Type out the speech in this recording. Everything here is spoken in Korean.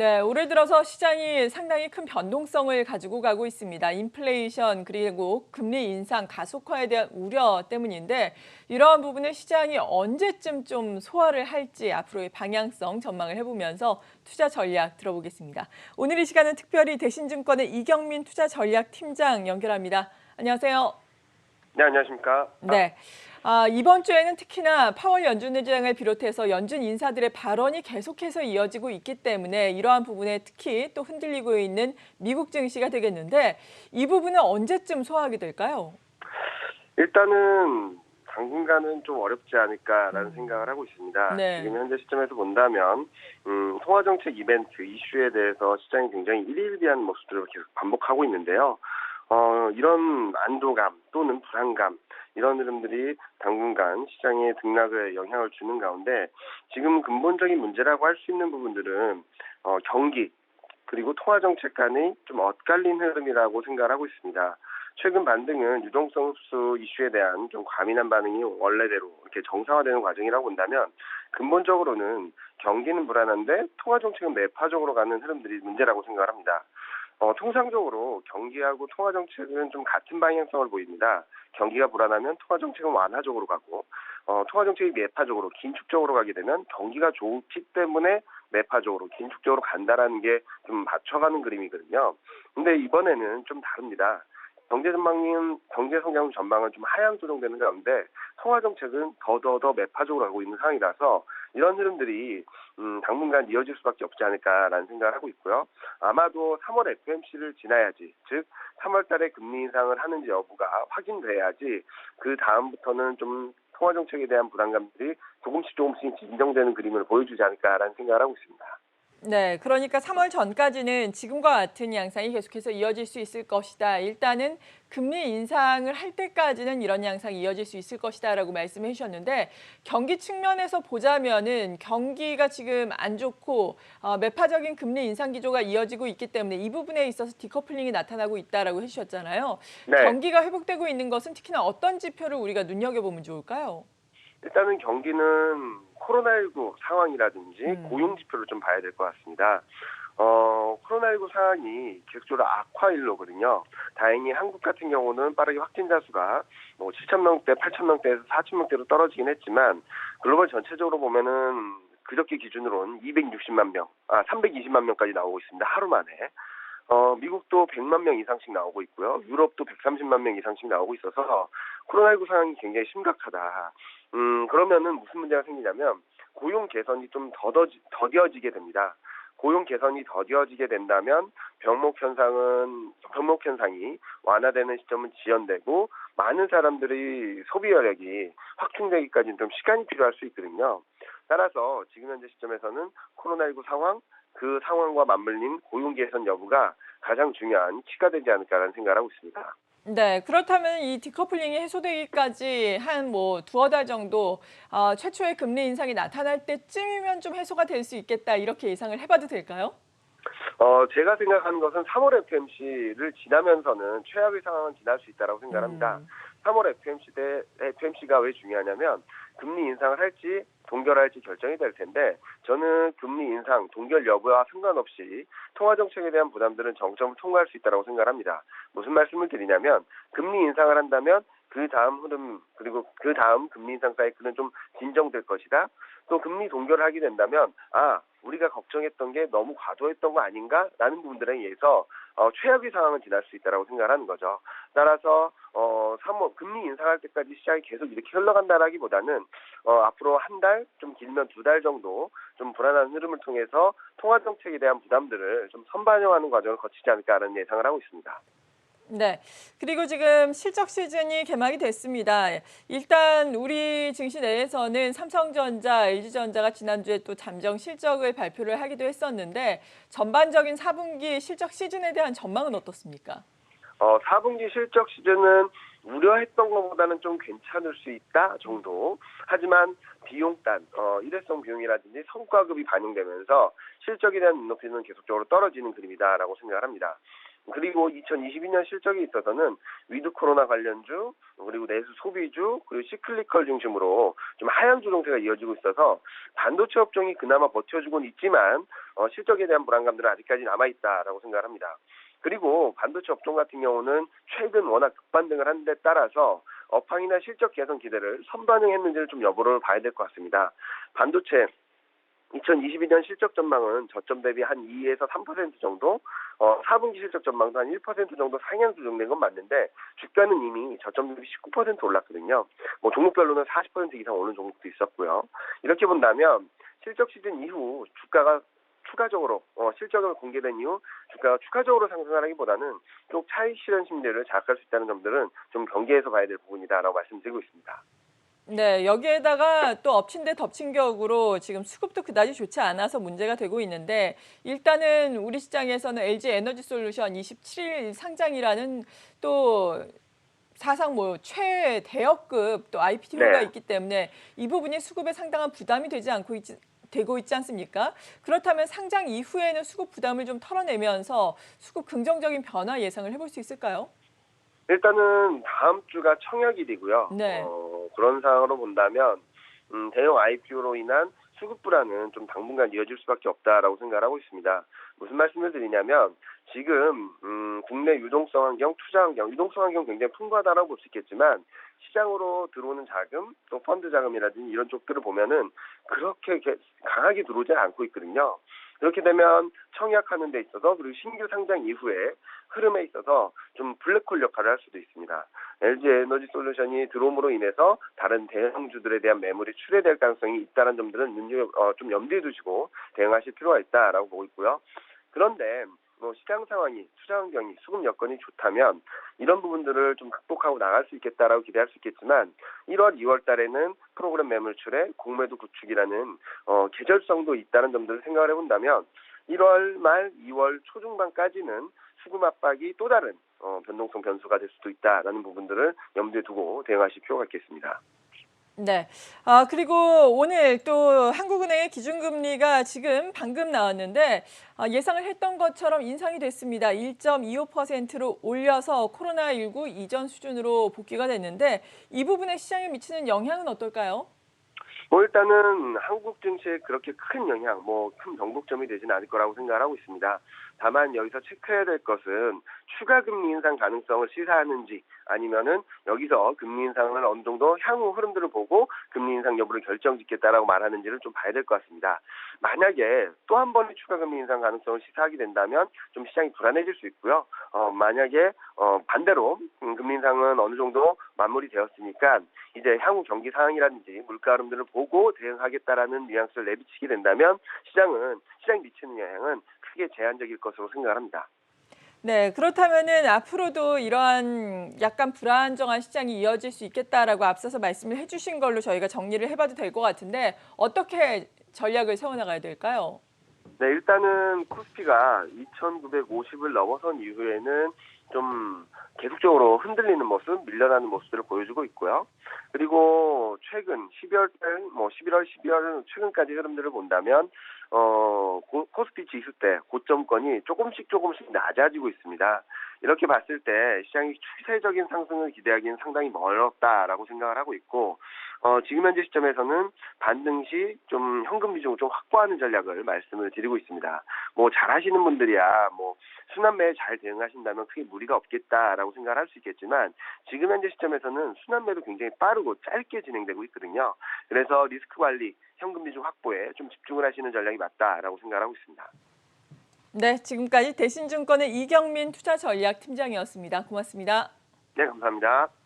네, 올해 들어서 시장이 상당히 큰 변동성을 가지고 가고 있습니다. 인플레이션 그리고 금리 인상 가속화에 대한 우려 때문인데 이러한 부분을 시장이 언제쯤 좀 소화를 할지 앞으로의 방향성 전망을 해보면서 투자 전략 들어보겠습니다. 오늘 이 시간은 특별히 대신증권의 이경민 투자 전략 팀장 연결합니다. 안녕하세요. 네, 안녕하십니까. 네. 아, 이번 주에는 특히나 파월 연준 의장을 비롯해서 연준 인사들의 발언이 계속해서 이어지고 있기 때문에 이러한 부분에 특히 또 흔들리고 있는 미국 증시가 되겠는데 이 부분은 언제쯤 소화하게 될까요? 일단은 당분간은 좀 어렵지 않을까라는 생각을 하고 있습니다. 네. 지금 현재 시점에서 본다면 음, 통화정책 이벤트 이슈에 대해서 시장이 굉장히 일일비한 모습들을 계속 반복하고 있는데요. 어, 이런 안도감 또는 불안감 이런 흐름들이 당분간 시장의 등락에 영향을 주는 가운데 지금 근본적인 문제라고 할 수 있는 부분들은 어, 경기 그리고 통화 정책 간의 좀 엇갈린 흐름이라고 생각을 하고 있습니다. 최근 반등은 유동성 흡수 이슈에 대한 좀 과민한 반응이 원래대로 이렇게 정상화되는 과정이라고 본다면 근본적으로는 경기는 불안한데 통화 정책은 매파적으로 가는 흐름들이 문제라고 생각을 합니다. 어, 통상적으로 경기하고 통화 정책은 좀 같은 방향성을 보입니다. 경기가 불안하면 통화 정책은 완화적으로 가고 어, 통화 정책이 매파적으로 긴축적으로 가게 되면 경기가 좋기 때문에 매파적으로 긴축적으로 간다라는 게 좀 맞춰가는 그림이거든요. 근데 이번에는 좀 다릅니다. 경제 전망인 경제 성장 전망은 좀 하향 조정되는 가운데 통화 정책은 더더더 매파적으로 가고 있는 상황이라서 이런 흐름들이 음, 당분간 이어질 수밖에 없지 않을까라는 생각을 하고 있고요. 아마도 3월 FMC를 지나야지, 즉 3월달에 금리 인상을 하는지 여부가 확인돼야지 그 다음부터는 좀 통화 정책에 대한 불안감들이 조금씩 조금씩 진정되는 그림을 보여주지 않을까라는 생각을 하고 있습니다. 네, 그러니까 3월 전까지는 지금과 같은 양상이 계속해서 이어질 수 있을 것이다. 일단은 금리 인상을 할 때까지는 이런 양상이 이어질 수 있을 것이다라고 말씀해 주셨는데 경기 측면에서 보자면은 경기가 지금 안 좋고 어, 매파적인 금리 인상 기조가 이어지고 있기 때문에 이 부분에 있어서 디커플링이 나타나고 있다라고 해주셨잖아요. 네. 경기가 회복되고 있는 것은 특히나 어떤 지표를 우리가 눈여겨보면 좋을까요? 일단은 경기는 코로나19 상황이라든지 음. 고용 지표를 좀 봐야 될 것 같습니다. 어, 코로나19 상황이 계속적으로 악화일로거든요. 다행히 한국 같은 경우는 빠르게 확진자 수가 뭐 7천 명대, 8천 명대에서 4천 명대로 떨어지긴 했지만 글로벌 전체적으로 보면은 그저께 기준으로는 260만 명, 아 320만 명까지 나오고 있습니다. 하루 만에. 어, 미국도 100만 명 이상씩 나오고 있고요. 유럽도 130만 명 이상씩 나오고 있어서 코로나19 상황이 굉장히 심각하다. 음, 그러면은 무슨 문제가 생기냐면 고용 개선이 좀 더뎌지, 더뎌지게 됩니다. 고용 개선이 더뎌지게 된다면 병목 현상은 병목 현상이 완화되는 시점은 지연되고 많은 사람들이 소비 여력이 확충되기까지는 좀 시간이 필요할 수 있거든요. 따라서 지금 현재 시점에서는 코로나19 상황 그 상황과 맞물린 고용 개선 여부가 가장 중요한 키가 되지 않을까라는 생각을 하고 있습니다. 네, 그렇다면 이 디커플링이 해소되기까지 한 뭐 두어 달 정도 어, 최초의 금리 인상이 나타날 때쯤이면 좀 해소가 될 수 있겠다 이렇게 예상을 해봐도 될까요? 어, 제가 생각하는 것은 3월 FMC를 지나면서는 최악의 상황은 지날 수 있다고 생각합니다. 음. 3월 FMC 때 FMC가 왜 중요하냐면 금리 인상을 할지 동결할지 결정이 될 텐데 저는 금리 인상 동결 여부와 상관없이 통화 정책에 대한 부담들은 정점을 통과할 수 있다고 생각합니다. 무슨 말씀을 드리냐면 금리 인상을 한다면 그 다음 흐름 그리고 그 다음 금리 인상 사이클은 좀 진정될 것이다. 또 금리 동결을 하게 된다면 아 우리가 걱정했던 게 너무 과도했던 거 아닌가라는 부분들에 의해서 어, 최악의 상황은 지날 수 있다라고 생각하는 거죠. 따라서 어 3월 금리 인상할 때까지 시장이 계속 이렇게 흘러간다라기보다는 어 앞으로 한 달 좀 길면 두 달 정도 좀 불안한 흐름을 통해서 통화 정책에 대한 부담들을 좀 선반영하는 과정을 거치지 않을까라는 예상을 하고 있습니다. 네. 그리고 지금 실적 시즌이 개막이 됐습니다. 일단 우리 증시 내에서는 삼성전자, LG전자가 지난주에 또 잠정 실적을 발표를 하기도 했었는데 전반적인 4분기 실적 시즌에 대한 전망은 어떻습니까? 어 4분기 실적 시즌은 우려했던 것보다는 좀 괜찮을 수 있다 정도. 하지만 비용단, 어, 일회성 비용이라든지 성과급이 반영되면서 실적에 대한 눈높이는 계속적으로 떨어지는 그림이다라고 생각을 합니다. 그리고 2022년 실적에 있어서는 위드 코로나 관련주 그리고 내수 소비주 그리고 시클리컬 중심으로 좀 하향 조정세가 이어지고 있어서 반도체 업종이 그나마 버텨주고는 있지만 어, 실적에 대한 불안감들은 아직까지 남아 있다라고 생각합니다. 그리고 반도체 업종 같은 경우는 최근 워낙 급반등을 한 데 따라서 업황이나 실적 개선 기대를 선반영했는지를 좀 여부를 봐야 될 것 같습니다. 반도체 2022년 실적 전망은 저점 대비 한 2에서 3% 정도, 어, 4분기 실적 전망도 한 1% 정도 상향 조정된 건 맞는데 주가는 이미 저점 대비 19% 올랐거든요. 뭐 종목별로는 40% 이상 오른 종목도 있었고요. 이렇게 본다면 실적 시즌 이후 주가가 추가적으로 어, 실적을 공개된 이후 주가가 추가적으로 상승하기보다는 좀 차익 실현 심리를 자극할 수 있다는 점들은 좀 경계해서 봐야 될 부분이다라고 말씀드리고 있습니다. 네, 여기에다가 또 엎친 데 덮친 격으로 지금 수급도 그다지 좋지 않아서 문제가 되고 있는데 일단은 우리 시장에서는 LG 에너지 솔루션 27일 상장이라는 또 사상 뭐 최대역급 또 IPO가 네. 있기 때문에 이 부분이 수급에 상당한 부담이 되지 않고 있지, 되고 있지 않습니까? 그렇다면 상장 이후에는 수급 부담을 좀 털어내면서 수급 긍정적인 변화 예상을 해볼 수 있을까요? 일단은 다음 주가 청약일이고요. 네. 어, 그런 상황으로 본다면 음, 대형 IPO로 인한 수급 불안은 좀 당분간 이어질 수밖에 없다라고 생각하고 있습니다. 무슨 말씀을 드리냐면 지금 음, 국내 유동성 환경, 투자 환경, 유동성 환경 굉장히 풍부하다라고 볼 수 있겠지만 시장으로 들어오는 자금, 또 펀드 자금이라든지 이런 쪽들을 보면은 그렇게 게- 강하게 들어오지 않고 있거든요. 그렇게 되면 청약하는 데 있어서 그리고 신규 상장 이후에 흐름에 있어서 좀 블랙홀 역할을 할 수도 있습니다. LG 에너지 솔루션이 들어옴으로 인해서 다른 대형주들에 대한 매물이 출회될 가능성이 있다는 점들은 어, 좀 염두에 두시고 대응하실 필요가 있다라고 보고 있고요. 그런데 뭐 시장 상황이 투자 환경이 수급 여건이 좋다면 이런 부분들을 좀 극복하고 나갈 수 있겠다라고 기대할 수 있겠지만 1월, 2월 달에는 프로그램 매물출에 공매도 구축이라는 어, 계절성도 있다는 점들을 생각을 해본다면 1월 말 2월 초중반까지는 수급 압박이 또 다른 어, 변동성 변수가 될 수도 있다라는 부분들을 염두에 두고 대응하실 필요가 있겠습니다. 네. 아, 그리고 오늘 또 한국은행의 기준금리가 지금 방금 나왔는데 아, 예상을 했던 것처럼 인상이 됐습니다. 1.25%로 올려서 코로나19 이전 수준으로 복귀가 됐는데 이 부분에 시장에 미치는 영향은 어떨까요? 뭐 일단은 한국 증시에 그렇게 큰 영향, 뭐 큰 변곡점이 되지는 않을 거라고 생각을 하고 있습니다. 다만 여기서 체크해야 될 것은 추가 금리 인상 가능성을 시사하는지 아니면은 여기서 금리 인상을 어느 정도 향후 흐름들을 보고 금리 인상 여부를 결정짓겠다라고 말하는지를 좀 봐야 될 것 같습니다. 만약에 또 한 번의 추가 금리 인상 가능성을 시사하게 된다면 좀 시장이 불안해질 수 있고요. 어, 만약에 어, 반대로 음, 금리 인상은 어느 정도 마무리되었으니까 이제 향후 경기 상황이라든지 물가 흐름들을 보고 대응하겠다라는 뉘앙스를 내비치게 된다면 시장은 시장 미치는 영향은 크게 제한적일 것으로 생각합니다. 네, 그렇다면은 앞으로도 이러한 약간 불안정한 시장이 이어질 수 있겠다라고 앞서서 말씀을 해주신 걸로 저희가 정리를 해봐도 될 것 같은데 어떻게 전략을 세워나가야 될까요? 네, 일단은 코스피가 2,950을 넘어선 이후에는 좀 계속적으로 흔들리는 모습, 밀려나는 모습들을 보여주고 있고요. 그리고 최근 12월 달, 뭐 11월, 12월 최근까지 흐름들을 본다면 어 고- 코스피 지수 때 고점권이 조금씩 조금씩 낮아지고 있습니다. 이렇게 봤을 때 시장이 추세적인 상승을 기대하기는 상당히 멀었다라고 생각을 하고 있고 어, 지금 현재 시점에서는 반등 시 좀 현금 비중을 좀 확보하는 전략을 말씀을 드리고 있습니다. 뭐 잘하시는 분들이야 뭐 순환매에 잘 대응하신다면 크게 무리가 없겠다라고 생각을 할 수 있겠지만 지금 현재 시점에서는 순환매도 굉장히 빠르고 짧게 진행되고 있거든요. 그래서 리스크 관리, 현금 비중 확보에 좀 집중을 하시는 전략이 맞다라고 생각을 하고 있습니다. 네, 지금까지 대신증권의 이경민 투자전략팀장이었습니다. 고맙습니다. 네, 감사합니다.